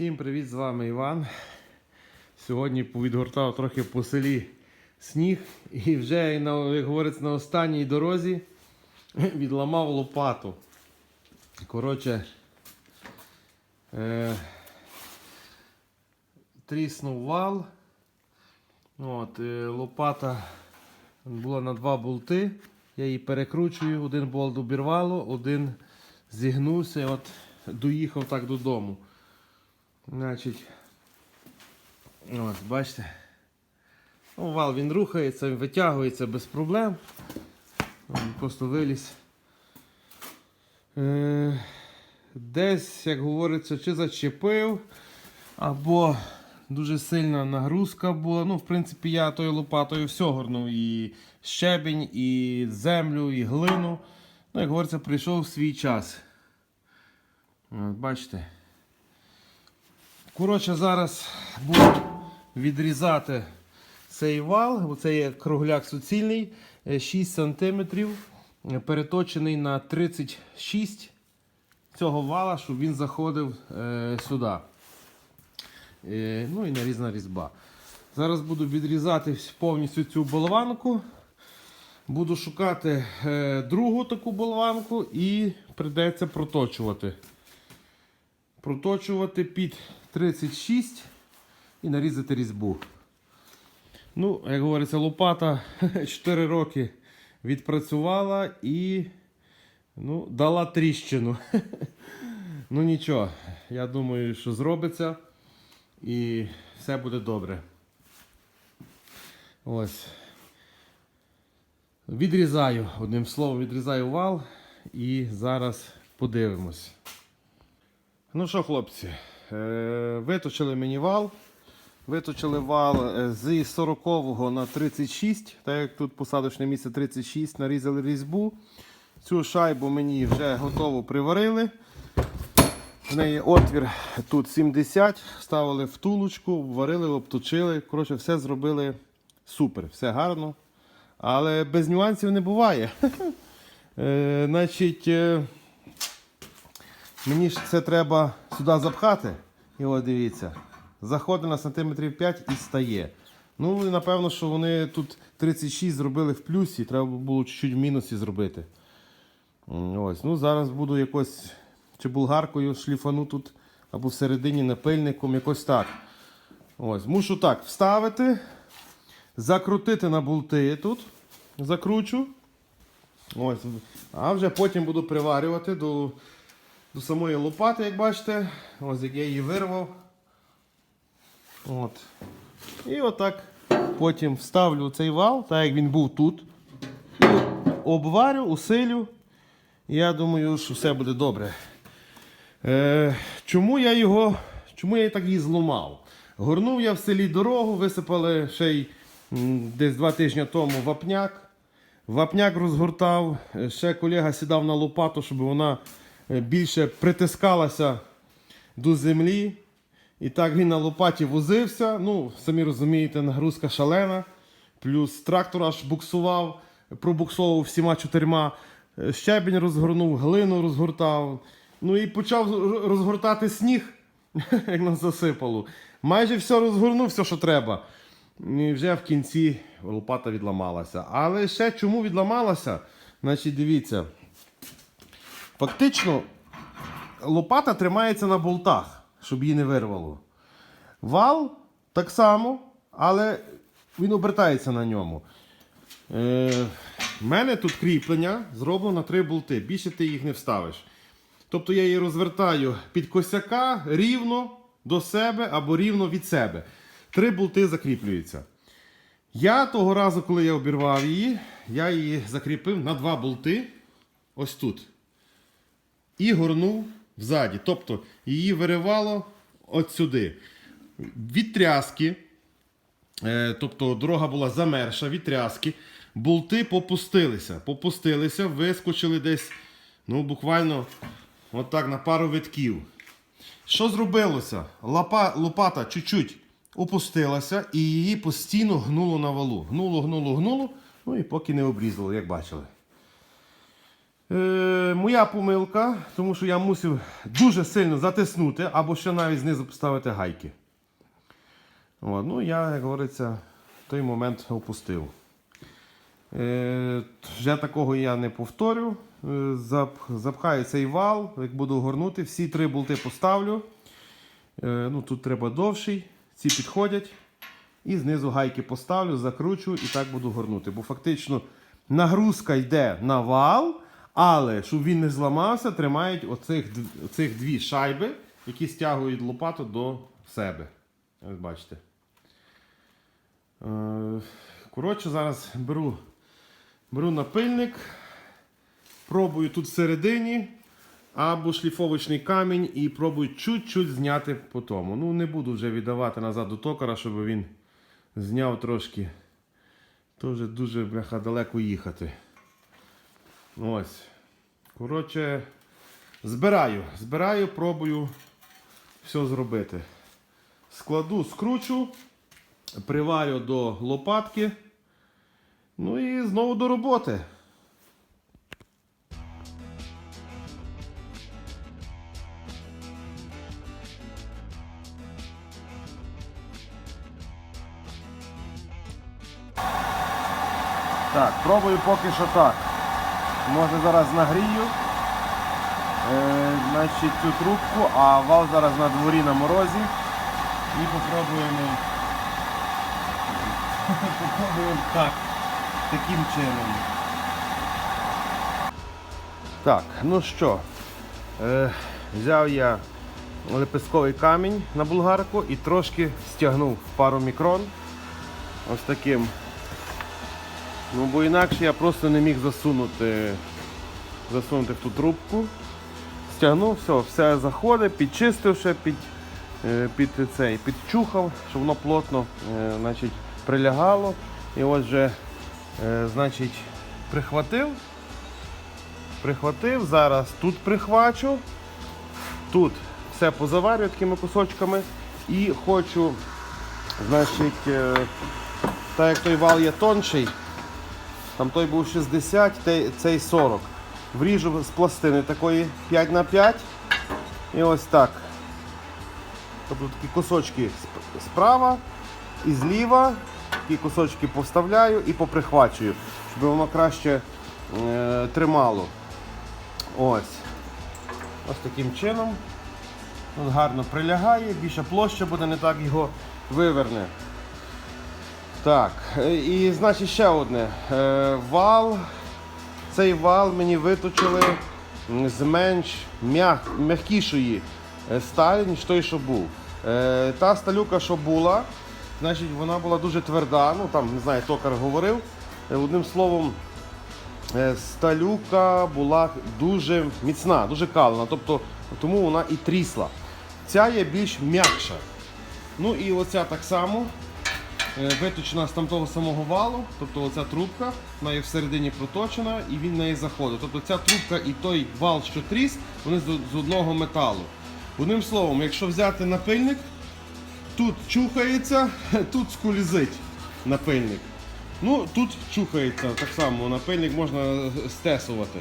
Всім привіт, з вами Іван. Сьогодні повідгортав трохи по селі сніг і вже, як говориться, на останній дорозі відламав лопату. Коротше, е, тріснув вал. От, е, лопата була на два болти. Я її перекручую, один болт обірвало, один зігнувся, і от доїхав так додому. Значить, от, бачите. Ну, вал він рухається, витягується без проблем. Просто виліз. Е, десь, як говориться, чи зачепив, або дуже сильна нагрузка була. Ну, в принципі, я тою лопатою все горнув. І щебінь, і землю, і глину. Ну, як говориться, прийшов свій час. От, бачите. Коротше, зараз буду відрізати цей вал. Оце є кругляк суцільний, е, 6 см, переточений на 36 цього вала, щоб він заходив е, сюди. Е, ну і нарізна різьба. Зараз буду відрізати повністю цю болванку. Буду шукати е, другу таку болванку і прийдеться проточувати. Проточувати під 36 і нарізати різьбу. Ну, як говориться, лопата 4 роки відпрацювала і ну, дала тріщину. ну нічого, я думаю, що зробиться і все буде добре. Ось. Відрізаю, одним словом, відрізаю вал і зараз подивимось. Ну що, хлопці, виточили мені вал. Виточили вал е, з 40 на 36, так як тут посадочне місце 36, нарізали різьбу. Цю шайбу мені вже готово приварили. В неї отвір тут 70, ставили втулочку, варили, обточили. Коротше, все зробили супер, все гарно. Але без нюансів не буває. Е, значить, е, мені ж це треба сюди запхати. І от дивіться. Заходить на сантиметрів 5 і стає. Ну, і напевно, що вони тут 36 зробили в плюсі, треба було чуть-чуть в мінусі зробити. Ось, ну зараз буду якось чи булгаркою шліфану тут, або всередині напильником, якось так. Ось, мушу так вставити, закрутити на болти тут. Закручу. Ось, а вже потім буду приварювати до, до самої лопати, як бачите. Ось як я її вирвав. От. І отак потім вставлю цей вал, так як він був тут. І обварю, усилю. Я думаю, що все буде добре. Е, чому я його, чому я так її зламав? Горнув я в селі дорогу, висипали ще й десь два тижні тому вапняк. Вапняк розгортав, е, ще колега сідав на лопату, щоб вона більше притискалася до землі. І так він на лопаті возився. Ну, самі розумієте, нагрузка шалена. Плюс трактор аж буксував, пробуксовував всіма чотирма. Е, Щебінь розгорнув, глину розгортав. Ну і почав розгортати сніг, як нас засипало. Майже все розгорнув, все, що треба. І вже в кінці лопата відламалася. Але ще чому відламалася? Значить, дивіться. Фактично, лопата тримається на болтах, щоб її не вирвало. Вал так само, але він обертається на ньому. Е, в мене тут кріплення зроблено на три болти. Більше ти їх не вставиш. Тобто я її розвертаю під косяка рівно до себе або рівно від себе. Три болти закріплюються. Я того разу, коли я обірвав її, я її закріпив на два болти ось тут і горнув взаді. Тобто її виривало от сюди. Від тряски, е, тобто дорога була замерша від тряски, болти попустилися. Попустилися, вискочили десь, ну, буквально отак на пару витків. Що зробилося? Лопа, лопата чуть-чуть опустилася і її постійно гнуло на валу. Гнуло, гнуло, гнуло, ну і поки не обрізало, як бачили. Е, моя помилка, тому що я мусив дуже сильно затиснути або ще навіть знизу поставити гайки. От, ну, я, як говориться, в той момент опустив. Е, вже такого я не повторю. Е, зап- запхаю цей вал, як буду горнути, всі три болти поставлю. Е, ну, тут треба довший, ці підходять. І знизу гайки поставлю, закручу і так буду горнути. Бо фактично нагрузка йде на вал, але щоб він не зламався, тримають оцих, оцих дві шайби, які стягують лопату до себе. Ось бачите. Е, Коротше, зараз беру, беру напильник, пробую тут всередині або шліфовочний камінь і пробую чуть-чуть зняти по тому. Ну, не буду вже віддавати назад до токара, щоб він зняв трошки. То вже дуже бляха далеко їхати. Ось. Коротше, збираю, збираю, пробую все зробити. Складу, скручу, приварю до лопатки. Ну і знову до роботи. Так, пробую поки що так. Може зараз нагрію е, значить, цю трубку, а вал зараз на дворі на морозі. І попробуємо. попробуємо так. Таким чином. Так, ну що, е, взяв я лепестковий камінь на булгарку і трошки стягнув пару мікрон. Ось таким Ну, бо інакше я просто не міг засунути, засунути в ту трубку. Стягнув, все, все заходить, підчистив ще, під, е, під цей, підчухав, щоб воно плотно е, значить, прилягало. І от вже е, значить, прихватив. Прихватив, зараз тут прихвачу. Тут все позаварю такими кусочками. І хочу, значить, так як той вал є тонший, там той був 60, той- цей 40. Вріжу з пластини такої 5 на 5 І ось так. Тобто такі кусочки справа і зліва. Такі кусочки поставляю і поприхвачую, щоб воно краще е, тримало. Ось. Ось таким чином. От гарно прилягає, більша площа буде, не так його виверне. Так, е, і значить ще одне. Е, Вал. Цей вал мені виточили з менш м'як- м'якішої е, сталі, ніж той, що був. Та сталюка, що була, значить, вона була дуже тверда. Ну там, не знаю, токар говорив. Одним словом, сталюка була дуже міцна, дуже калена. Тобто, тому вона і трісла. Ця є більш м'якша. Ну і оця так само. Е, виточена з там того самого валу, тобто оця трубка, вона є всередині проточена і він неї заходить. Тобто ця трубка і той вал, що тріс, вони з, одного металу. Одним словом, якщо взяти напильник, тут чухається, тут скулізить напильник. Ну, тут чухається так само, напильник можна стесувати.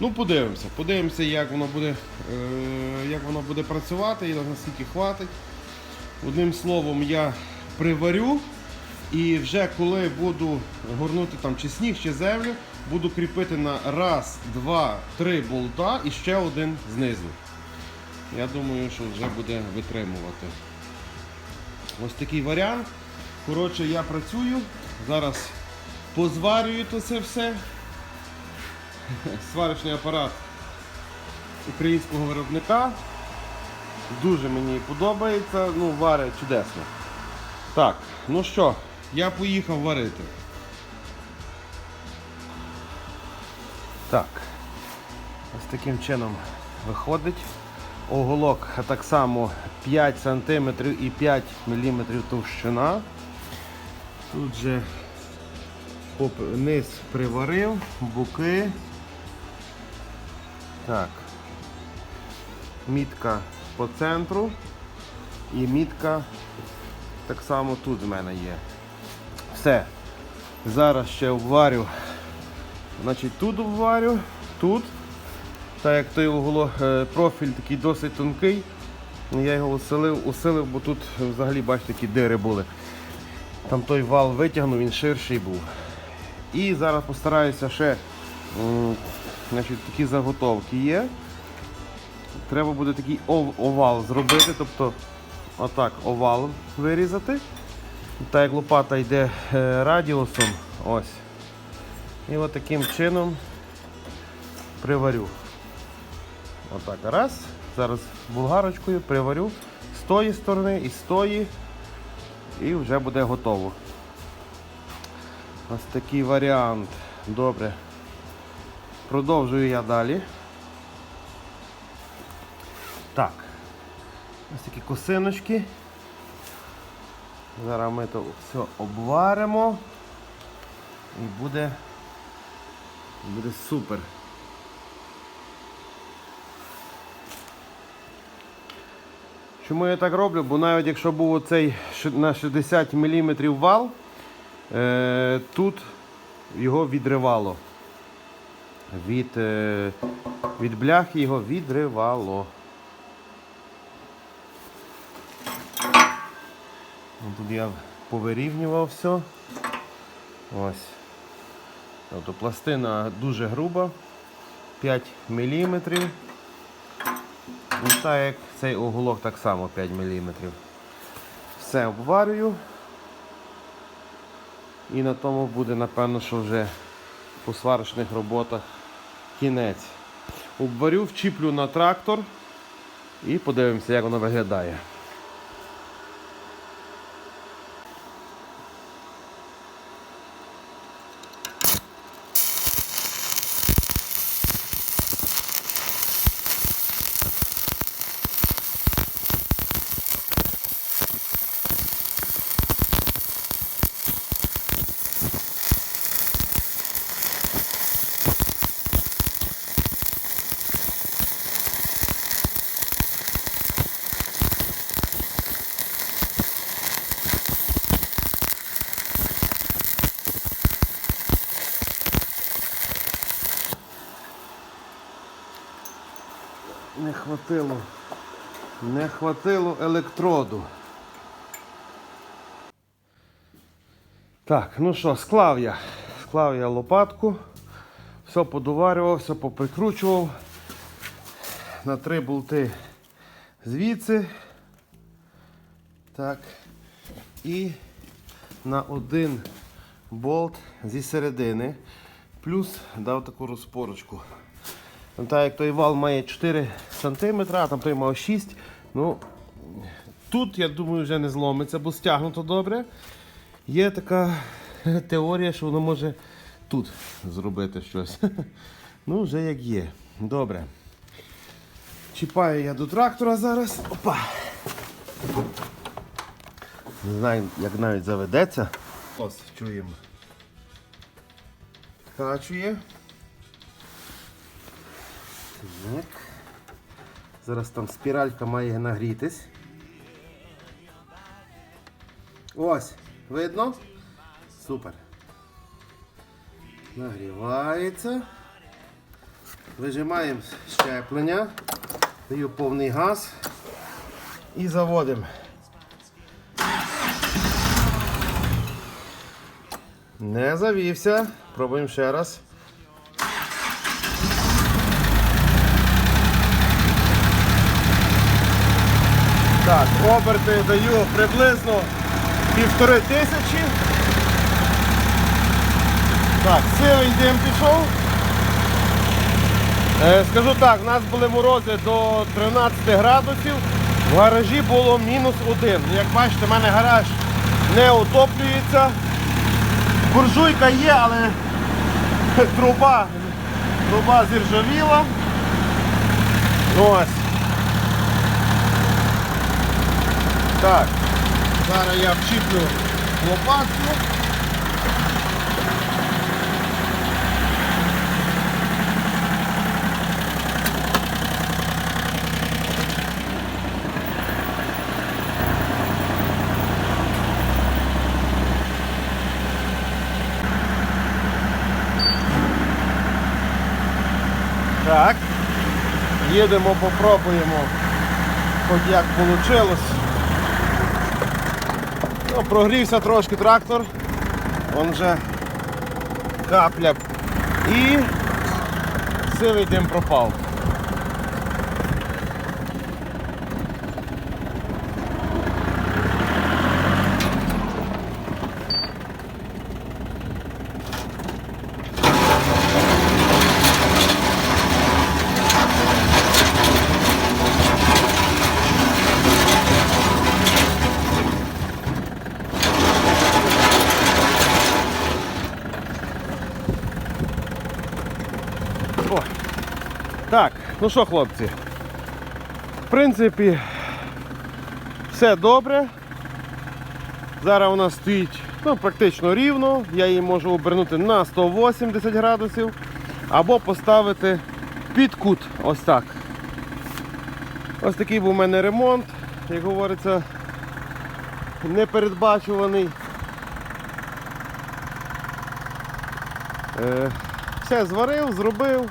Ну, подивимося, подивимося, як воно буде, е, як воно буде працювати і наскільки хватить. Одним словом, я приварю і вже коли буду горнути там чи сніг, чи землю, буду кріпити на раз, два, три болта і ще один знизу. Я думаю, що вже буде витримувати. Ось такий варіант. Коротше, я працюю. Зараз позварюю то це все. Сварочний апарат українського виробника. Дуже мені подобається, ну, варить чудесно. Так, ну що, я поїхав варити. Так, ось таким чином виходить. Оголок так само 5 см і 5 мм товщина. Тут же низ приварив, боки. Так. Мітка по центру і мітка так само тут в мене є. Все. Зараз ще обварю. Значить, тут обварю, тут Так як той угло, е, профіль такий досить тонкий, я його усилив, усилив, бо тут взагалі, бачите, такі дири були. Там той вал витягнув, він ширший був. І зараз постараюся ще значить, такі заготовки є. Треба буде такий ов- овал зробити, тобто отак овал вирізати. Так як лопата йде е, радіусом, ось. І от чином приварю. Отак. Раз. Зараз булгарочкою приварю з тої сторони і з тої. І вже буде готово. Ось такий варіант. Добре. Продовжую я далі. Так. Ось такі косиночки. Зараз ми то все обваримо. І буде, буде супер. Чому я так роблю? Бо навіть якщо був оцей на 60 мм вал, е, тут його відривало. Від, е, від бляхи його відривало. Тут я повирівнював все. Ось. Тобто пластина дуже груба, 5 мм. Ну, так як цей уголок так само 5 мм. Все обварюю. І на тому буде, напевно, що вже по сварочних роботах кінець. Обварю, вчіплю на трактор і подивимося, як воно виглядає. Не хватило. Не хватило електроду. Так, ну що, склав я. Склав я лопатку. Все подоварював, все поприкручував. На три болти звідси. Так. І на один болт зі середини. Плюс дав таку розпорочку. Там Так як той вал має 4 см, а там той мав 6 Ну, Тут, я думаю, вже не зломиться, бо стягнуто добре. Є така теорія, що воно може тут зробити щось. Ну, вже як є. Добре. Чіпаю я до трактора зараз. Опа. Не знаю, як навіть заведеться. Ось, чуємо. Качує. Так. Зараз там спіралька має нагрітись. Ось, видно? Супер. Нагрівається. Вижимаємо щеплення, даю повний газ і заводимо. Не завівся. Пробуємо ще раз. Так, оберти даю приблизно півтори тисячі. Так, сивий дим пішов. Е, скажу так, у нас були морози до 13 градусів, в гаражі було мінус один. Як бачите, в мене гараж не отоплюється. Буржуйка є, але труба, труба зіржавіла. Ось. Так, зараз я вчіплю лопатку. Так. Їдемо, попробуємо, хоч як вийшло. Ну, прогрівся трошки трактор. Он вже капля. І сивий дим пропав. О. Так, ну що, хлопці? В принципі, все добре. Зараз вона стоїть ну, практично рівно. Я її можу обернути на 180 градусів або поставити під кут. Ось так. Ось такий був у мене ремонт, як говориться, непередбачуваний. Е, все зварив, зробив.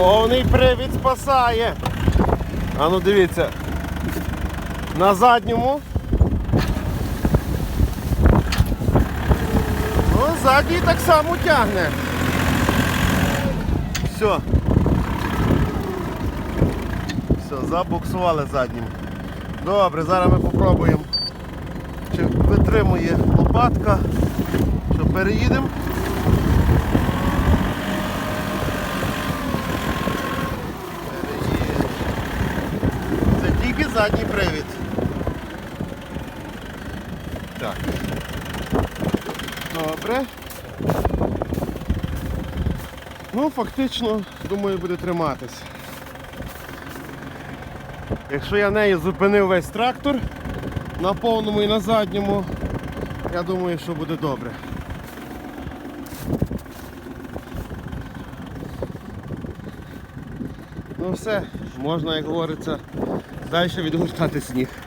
Повний привід спасає. А ну дивіться. На задньому. Ну, задній так само тягне. Все. Все, забуксували заднім. Добре, зараз ми попробуємо, чи витримує лопатка. Що переїдемо. Це тільки задній привід. Так. Добре. Ну, фактично, думаю, буде триматись. Якщо я нею зупинив весь трактор на повному і на задньому, я думаю, що буде добре. Ну все, можна, як говориться, далі відгортати сніг. Ну,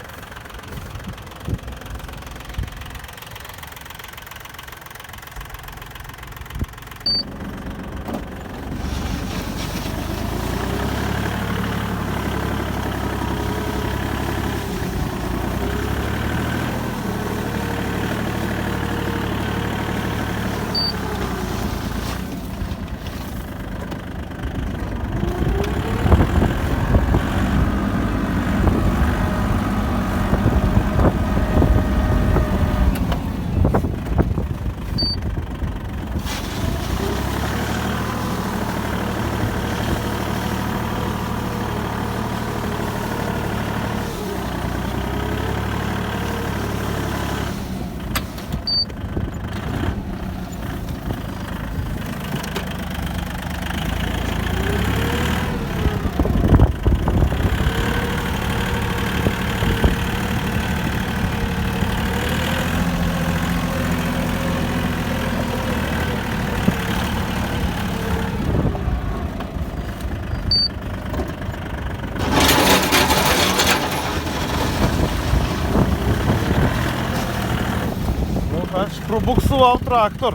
аж пробуксував трактор.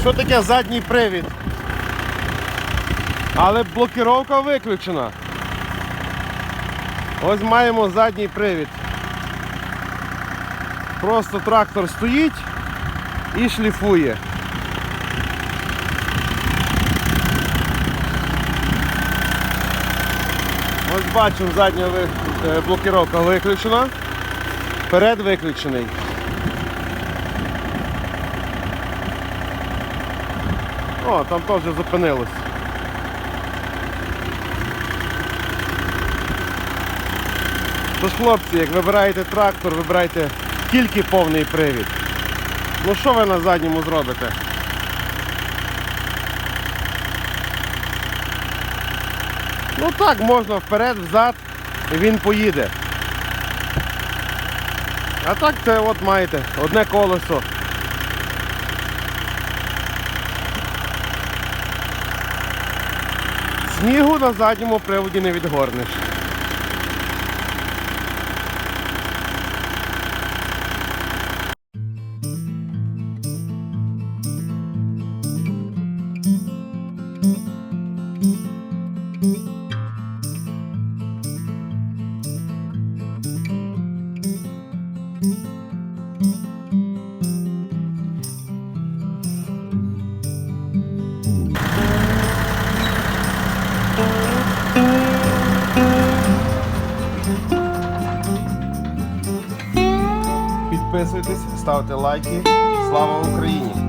Що таке задній привід? Але блокировка виключена. Ось маємо задній привід. Просто трактор стоїть і шліфує. Ось бачимо, задня е, блокировка виключена, перед виключений. О, там теж зупинилось. Тож, хлопці, як вибираєте трактор, вибирайте тільки повний привід. Ну що ви на задньому зробите? Ну так, можна вперед, взад, і він поїде. А так це от маєте одне колесо. Снігу на задньому приводі не відгорнеш. Ставте лайки. Слава Україні!